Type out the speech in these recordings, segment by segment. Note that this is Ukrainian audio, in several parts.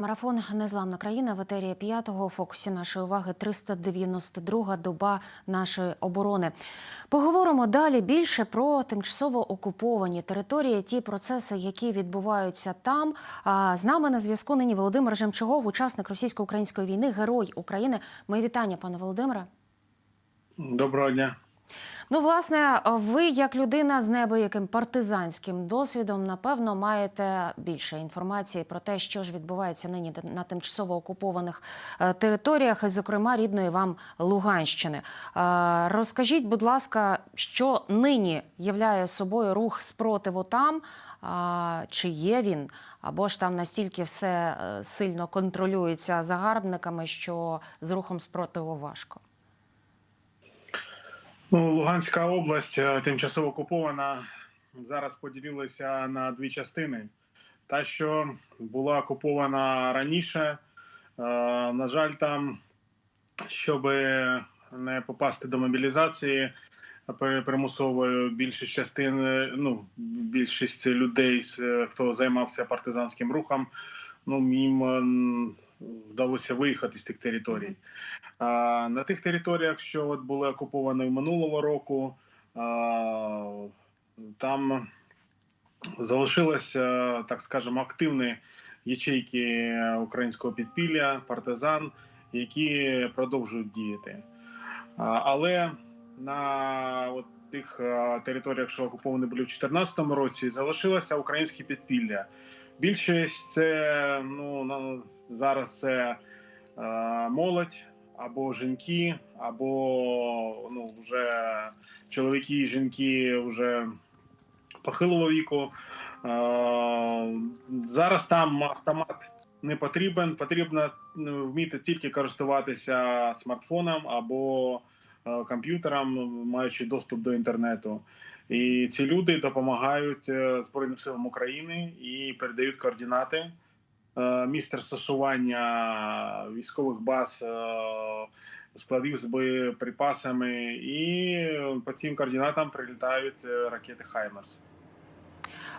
Марафон Незламна країна в етері п'ятого фокусі нашої уваги 392 доба нашої оборони. Поговоримо далі більше про тимчасово окуповані території, ті процеси, які відбуваються там. А з нами на зв'язку нині Володимир Жемчугов, учасник російсько-української війни, герой України. Мої вітання, пане Володимире. Доброго дня. Ну, власне, ви, як людина з неабияким партизанським досвідом, напевно, маєте більше інформації про те, що ж відбувається нині на тимчасово окупованих е, територіях, і, зокрема, рідної вам Луганщини. Е, Розкажіть, будь ласка, що нині являє собою рух спротиву там? Чи є він? Або ж там настільки все е, сильно контролюється загарбниками, що з рухом спротиву важко? Ну, Луганська область е, тимчасово окупована. Зараз поділилася на дві частини. Та, що була окупована раніше, е, на жаль, там, щоб не попасти до мобілізації примусової, більшість частин, е, ну, більшість людей, хто займався партизанським рухом, ну, їм вдалося виїхати з тих територій. А, на тих територіях, що от були окуповані минулого року, а, там залишилися, так скажемо, активні ячейки українського підпілля, партизан, які продовжують діяти. А, але на от тих а, територіях, що окуповані були в 2014 році, залишилося українське підпілля. Більшість це ну зараз це е, молодь або жінки, або ну вже чоловіки і жінки вже похилого віку. Е, зараз там автомат не потрібен. Потрібно ну, вміти тільки користуватися смартфоном або е, комп'ютером, маючи доступ до інтернету. І ці люди допомагають е, Збройним силам України і передають координати е, місць розташування військових баз, е, складів з боєприпасами, і по цим координатам прилітають ракети Хаймерс.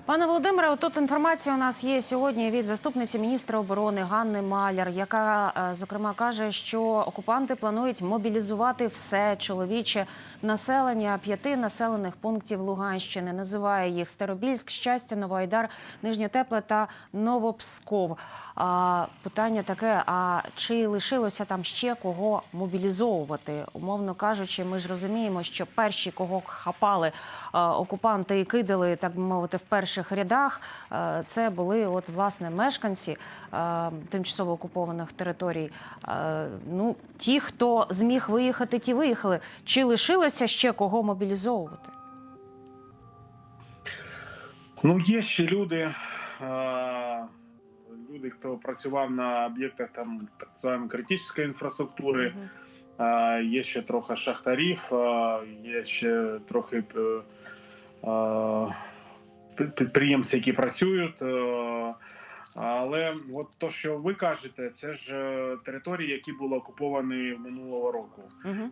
Пане Володимире, тут інформація у нас є сьогодні від заступниці міністра оборони Ганни Маляр, яка е, зокрема каже, що окупанти планують мобілізувати все чоловіче населення п'яти населених пунктів Луганщини. Називає їх Старобільськ, Щастя, Новоайдар, Нижньотепле та Новопсков. А, питання таке: а чи лишилося там ще кого мобілізовувати? Умовно кажучи, ми ж розуміємо, що перші, кого хапали е, окупанти і кидали, так би мовити, в перших рядах, е, це були от власне мешканці е, тимчасово окупованих територій. Е, Ну, ті, хто зміг виїхати, ті виїхали. Чи лишилося ще кого мобілізовувати? Ну, є ще люди, люди, хто працював на об'єктах там так званої критичної інфраструктури. Мгм. Е, Є ще трохи шахтарів, є ще трохи підприємці, які працюють. е, Але от то, що ви кажете, це ж е, території, які були окуповані минулого року.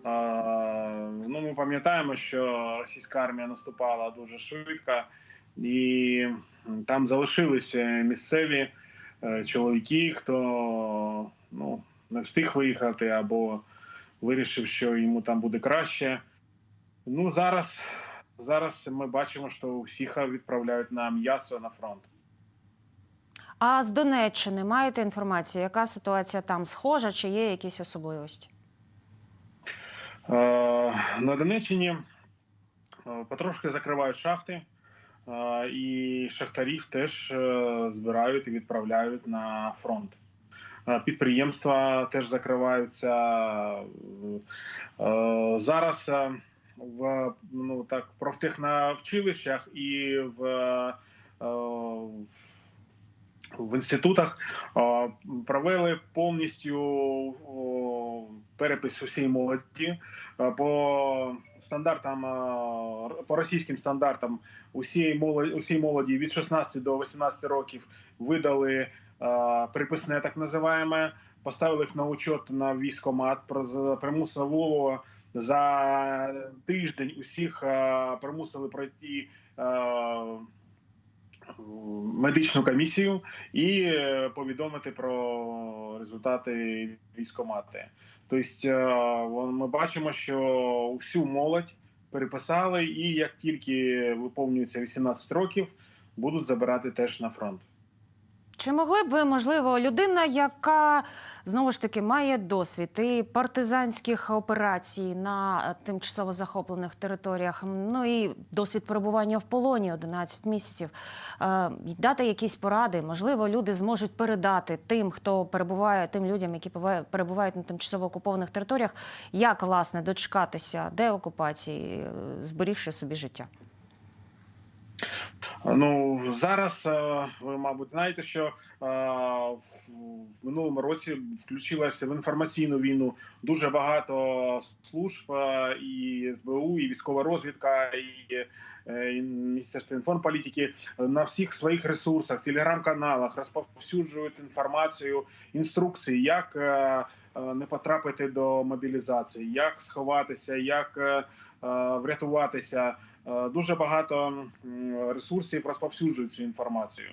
А, Ну, ми пам'ятаємо, що російська армія наступала дуже швидко, і там залишилися місцеві е, чоловіки, хто ну, не встиг виїхати або вирішив, що йому там буде краще. Ну, зараз, зараз ми бачимо, що всіх відправляють на м'ясо на фронт. А з Донеччини маєте інформацію, яка ситуація там схожа, чи є якісь особливості? Е, На Донеччині е, потрошки закривають шахти, е, і шахтарів теж збирають і відправляють на фронт. Підприємства теж закриваються. Зараз в ну так профтехновчилищах і в, е, в інститутах е, провели повністю перепис усієї молоді. Е, по стандартам, по російським стандартам усієї молоді, усій молоді від 16 до 18 років видали приписне, так називаємо, поставили їх на учет на військомат. Про з- примусово за тиждень усіх е, примусили пройти е, медичну комісію і е, повідомити про результати військомати. Тобто ми бачимо, що всю молодь переписали, і як тільки виповнюється 18 років, будуть забирати теж на фронт. Чи могли б ви, можливо, людина, яка знову ж таки має досвід і партизанських операцій на е, тимчасово захоплених територіях, ну і досвід перебування в полоні 11 місяців, е, дати якісь поради? Можливо, люди зможуть передати тим, хто перебуває, тим людям, які перебувають на тимчасово окупованих територіях, як власне дочекатися деокупації, е, зберігши собі життя? Ну зараз е, ви, мабуть, знаєте, що е, в минулому році включилося в інформаційну війну дуже багато служб е, і СБУ, і військова розвідка, і, і Міністерство інформполітики. На всіх своїх ресурсах, телеграм-каналах розповсюджують інформацію, інструкції, як не потрапити до мобілізації, як сховатися, як врятуватися. Е, Дуже багато ресурсів розповсюджують цю інформацію.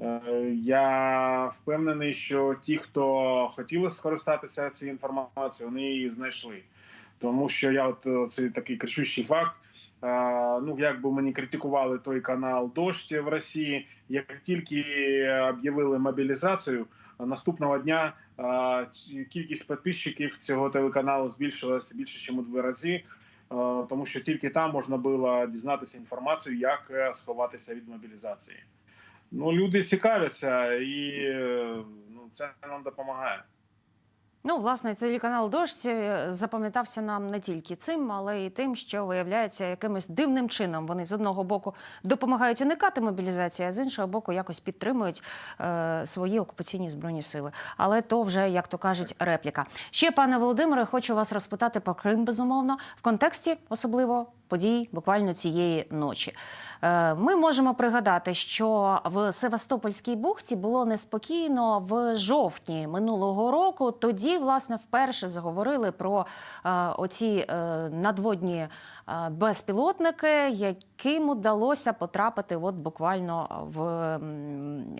Е, Я впевнений, що ті, хто хотіли скористатися цією інформацією, вони її знайшли. Тому що я, от е, це такий кричущий факт. е, Ну, як би мені критикували той канал Дождь в Росії, як тільки об'явили мобілізацію, наступного дня е, кількість підписчиків цього телеканалу збільшилася більше, ніж у два рази. Е, тому що тільки там можна було дізнатися інформацію, як е, сховатися від мобілізації. Ну, люди цікавляться, і е, ну, це нам допомагає. Ну, власне, телеканал Дождь е, запам'ятався нам не тільки цим, але й тим, що виявляється якимось дивним чином. Вони з одного боку допомагають уникати мобілізації, а з іншого боку, якось підтримують е, свої окупаційні збройні сили. Але то вже, як то кажуть, репліка. Ще, пане Володимире, хочу вас розпитати про Крим, безумовно, в контексті особливо подій буквально цієї ночі. Е, Ми можемо пригадати, що в Севастопольській бухті було неспокійно в жовтні минулого року. Тоді, власне, вперше заговорили про е, оці е, надводні безпілотники, яким удалося потрапити от буквально в,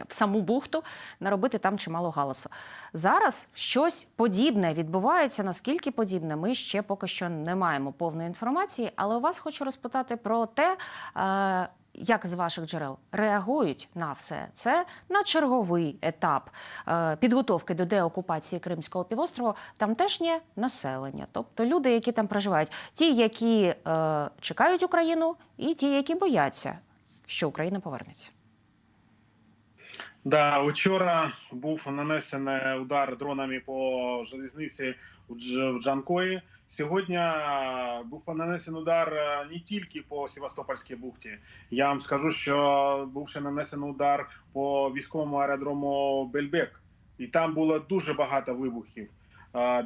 в саму бухту, наробити там чимало галасу. Зараз щось подібне відбувається. Наскільки подібне, ми ще поки що не маємо повної інформації, але у вас хочу розпитати про те. е, як з ваших джерел реагують на все це на черговий етап е, підготовки до деокупації Кримського півострову тамтешнє населення, тобто люди, які там проживають, ті, які е, чекають Україну, і ті, які бояться, що Україна повернеться. Да, вчора був нанесений удар дронами по залізниці в Дж- Джанкої. Сьогодні був нанесений удар не тільки по Севастопольській бухті. Я вам скажу, що був ще нанесений удар по військовому аеродрому Бельбек, і там було дуже багато вибухів,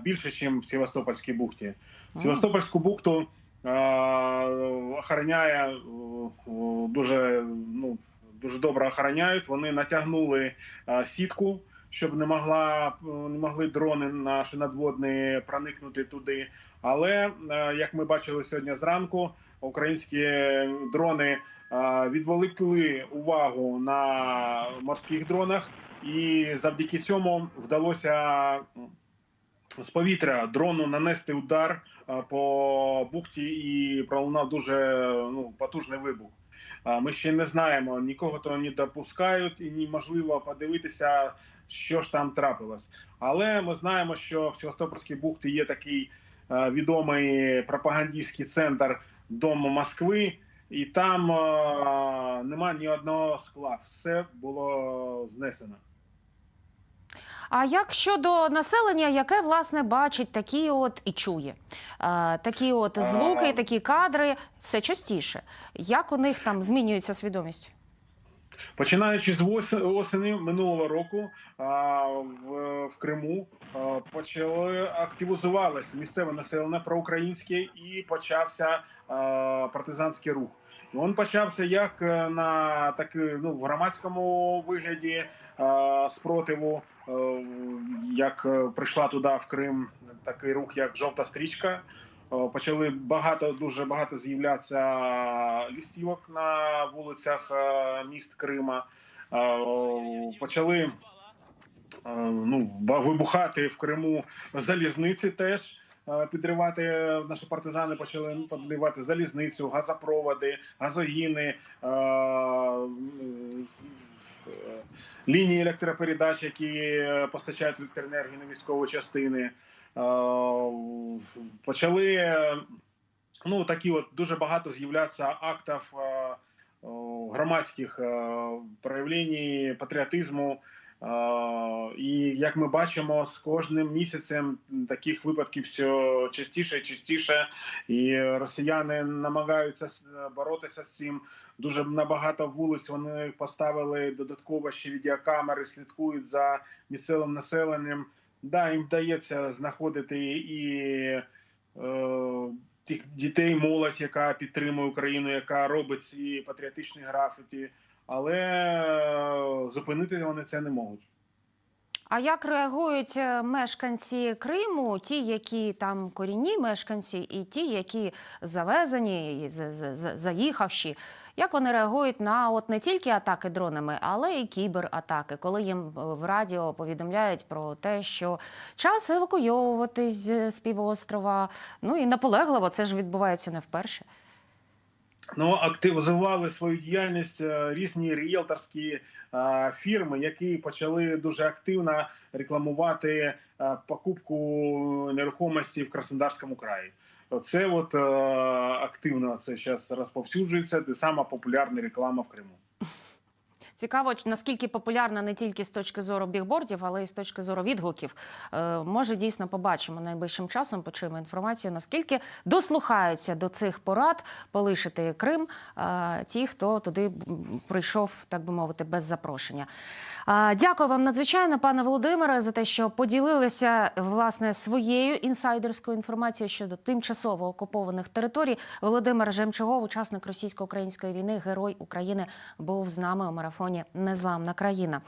більше, ніж в Севастопольській бухті. Севастопольську бухту охороняє дуже ну дуже добре охороняють. Вони натягнули е, сітку, щоб не могла не могли дрони наші надводні проникнути туди. Але е, як ми бачили сьогодні зранку, українські дрони е, відволікли увагу на морських дронах, і завдяки цьому вдалося з повітря дрону нанести удар е, по бухті і пролунав дуже ну, потужний вибух. Ми ще не знаємо, нікого того не допускають, і неможливо подивитися, що ж там трапилось. Але ми знаємо, що в Севастопольській бухті є такий е, відомий пропагандистський центр Дому Москви, і там е, нема ні одного скла. Все було знесено. А як щодо населення, яке власне бачить такі от і чує е, такі от звуки, А. такі кадри все частіше? Як у них там змінюється свідомість? Починаючи з ос- осені минулого року в, Криму почали активізувалося місцеве населення проукраїнське і почався партизанський рух. Він почався як е, на таки, ну, в громадському вигляді спротиву, е, як е, прийшла туди в Крим такий рух, як жовта стрічка. Почали багато, дуже багато з'являтися лістівок на вулицях е, міст Крима. Е, Почали е, ну, вибухати в Криму залізниці теж. е, Підривати е, наші партизани почали підривати залізницю, газопроводи, газогіни, е, е, лінії електропередач, які е, постачають електроенергію на військові частини. Е, Почали е, ну такі от дуже багато з'являтися актів е, громадських е, проявлень патріотизму. Е, І як ми бачимо, з кожним місяцем таких випадків все частіше і частіше, і росіяни намагаються боротися з цим. Дуже набагато вулиць вони поставили додатково ще відеокамери, слідкують за місцевим населенням. Да, їм вдається знаходити і е, тих дітей, молодь, яка підтримує Україну, яка робить ці патріотичні графіті, але е, зупинити вони це не можуть. А як реагують е, мешканці Криму, ті, які там корінні мешканці, і ті, які завезені, заїхавші? Як вони реагують на от не тільки атаки дронами, але і кібератаки, коли їм в радіо повідомляють про те, що час евакуйовуватись з півострова. Ну і наполегливо це ж відбувається не вперше. Ну, активізували свою діяльність е, різні ріелторські е, фірми, які почали дуже активно рекламувати е, покупку нерухомості в Краснодарському краї. Це от активно це зараз розповсюджується, де сама популярна реклама в Криму. Цікаво, наскільки популярна не тільки з точки зору бігбордів, але й з точки зору відгуків. Е, може, дійсно побачимо найближчим часом, почуємо інформацію, наскільки дослухаються до цих порад полишити Крим е, ті, хто туди прийшов, так би мовити, без запрошення. Е, Дякую вам надзвичайно, пане Володимире, за те, що поділилися власне своєю інсайдерською інформацією щодо тимчасово окупованих територій. Володимир Жемчугов, учасник російсько-української війни, герой України, був з нами у марафоні Незламна країна.